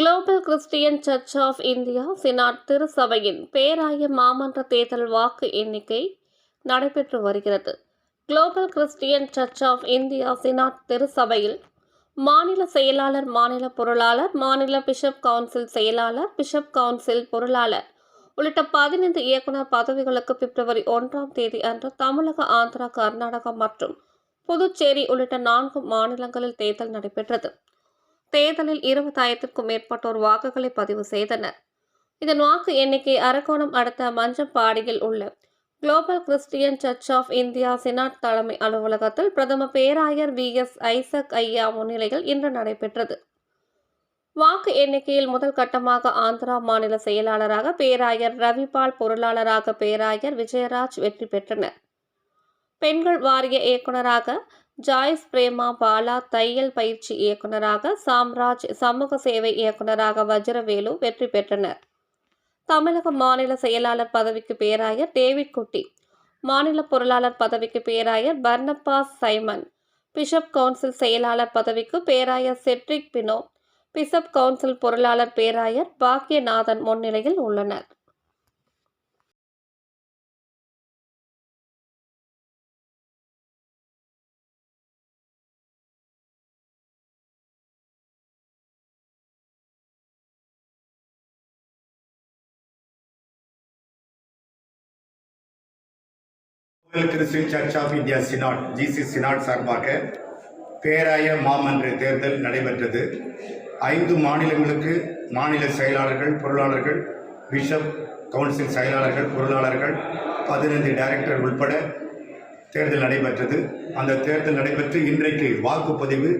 Global Christian Church of India Synod திருச்சபையின் பேராய மாமன்ற தேர்தல் வாக்கு எண்ணிக்கை நடைபெற்று வருகிறது. Global Christian Church of India Synod திருச்சபையில் மாநில செயலாளர் மாநில பொருளாளர் மாநில பிஷப் கவுன்சில் செயலாளர் பிஷப் கவுன்சில் பொருளாளர் உள்ளிட்ட பதினைந்து இயக்குனர் பதவிகளுக்கு பிப்ரவரி ஒன்றாம் தேதி அன்று தமிழக ஆந்திரா கர்நாடகா மற்றும் புதுச்சேரி உள்ளிட்ட நான்கு மாநிலங்களில் தேர்தல் நடைபெற்றது. தேர்தலில் இருபதாயிரத்திற்கும் மேற்பட்டோர் வாக்குகளை பதிவு செய்தனர். இதன் வாக்கு எண்ணிக்கை அரக்கோணம் அடுத்த மஞ்சப்பாடியில் உள்ள Global Christian Church of India Synod தலைமை அலுவலகத்தில் பிரதம பேராயர் வி எஸ் ஐசக் ஐயா முன்னிலையில் இன்று நடைபெற்றது. வாக்கு எண்ணிக்கையில் முதல் கட்டமாக ஆந்திரா மாநில செயலாளராக பேராயர் ரவிபால் பொருளாளராக பேராயர் விஜயராஜ் வெற்றி பெற்றனர். பெண்கள் வாரிய இயக்குநராக ஜாய்ஸ் பிரேமா பாலா தையல் பயிற்சி இயக்குனராக சாம்ராஜ் சமூக சேவை இயக்குனராக வஜ்ரவேலு வெற்றி பெற்றனர். தமிழக மாநில செயலாளர் பதவிக்கு பேராயர் டேவிட் குட்டி மாநில பொருளாளர் பதவிக்கு பேராயர் பர்னபாஸ் சைமன் பிஷப் கவுன்சில் செயலாளர் பதவிக்கு பேராயர் செட்ரிக் பினோ பிஷப் கவுன்சில் பொருளாளர் பேராயர் பாக்கியநாதன் முன்னிலையில் உள்ளனர். Global Christian Church of India Synod GC Synod சார்பாக பேராய மாமன்ற தேர்தல் நடைபெற்றது. ஐந்து மாநிலங்களுக்கு மாநில செயலாளர்கள் பொருளாளர்கள் பிஷப் கவுன்சில் செயலாளர்கள் பொருளாளர்கள் பதினைந்து டைரக்டர் உட்பட தேர்தல் நடைபெற்றது. அந்த தேர்தல் நடைபெற்று இன்றைக்கு வாக்குப்பதிவு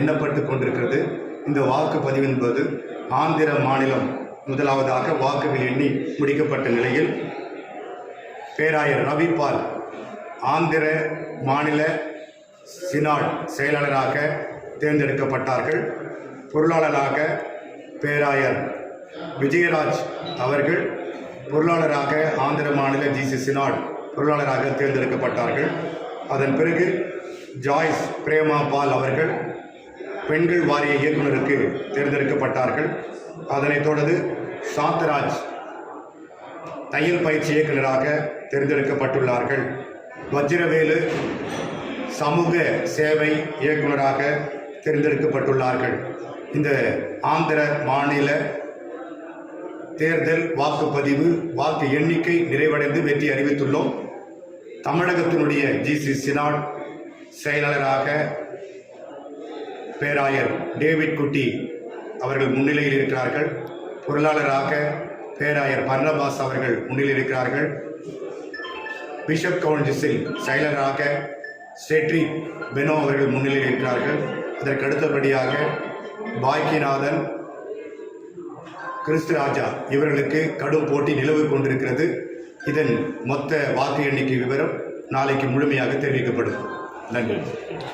எண்ணப்பட்டு கொண்டிருக்கிறது. இந்த வாக்குப்பதிவின் போது ஆந்திர மாநிலம் முதலாவதாக வாக்குகள் எண்ணி முடிக்கப்பட்ட நிலையில் பேராயர் ரவிபால் ஆந்திர மாநில சினாட் செயலாளராக தேர்ந்தெடுக்கப்பட்டார்கள். பொருளாளராக பேராயர் விஜயராஜ் அவர்கள் பொருளாளராக ஆந்திர மாநில ஜிசி சினாட் பொருளாளராக தேர்ந்தெடுக்கப்பட்டார்கள். அதன் பிறகு ஜாய்ஸ் பிரேமா பால் அவர்கள் பெண்கள் வாரிய இயக்குனருக்கு தேர்ந்தெடுக்கப்பட்டார்கள். அதனைத் தொடர்ந்து சாந்தராஜ் தையல் பயிற்சி இயக்குநராக தேர்ந்தெடுக்கப்பட்டுள்ளார்கள். வஜ்ரவேலு சமூக சேவை இயக்குநராக தேர்ந்தெடுக்கப்பட்டுள்ளார்கள். இந்த ஆந்திர மாநில தேர்தல் வாக்குப்பதிவு வாக்கு எண்ணிக்கை நிறைவடைந்து வெற்றி அறிவித்துள்ளோம். தமிழகத்தினுடைய ஜிசி சினாட் செயலாளராக பேராயர் டேவிட் குட்டி அவர்கள் முன்னிலையில் இருக்கிறார்கள். பொருளாளராக பேராயர் பர்ணபாஸ் அவர்கள் முன்னிலையில் இருக்கிறார்கள். பிஷப் கவுன்சில் செயலராக ஸ்டேட்ரி பெனோ அவர்கள் முன்னிலையில் இருக்கிறார்கள். அதற்கு அடுத்தபடியாக பாக்கியநாதன் கிறிஸ்துராஜா இவர்களுக்கு கடும் போட்டி நிலவு கொண்டிருக்கிறது. இதன் மொத்த வாக்கு எண்ணிக்கை விவரம் நாளைக்கு முழுமையாக தெரிவிக்கப்படும். நன்றி.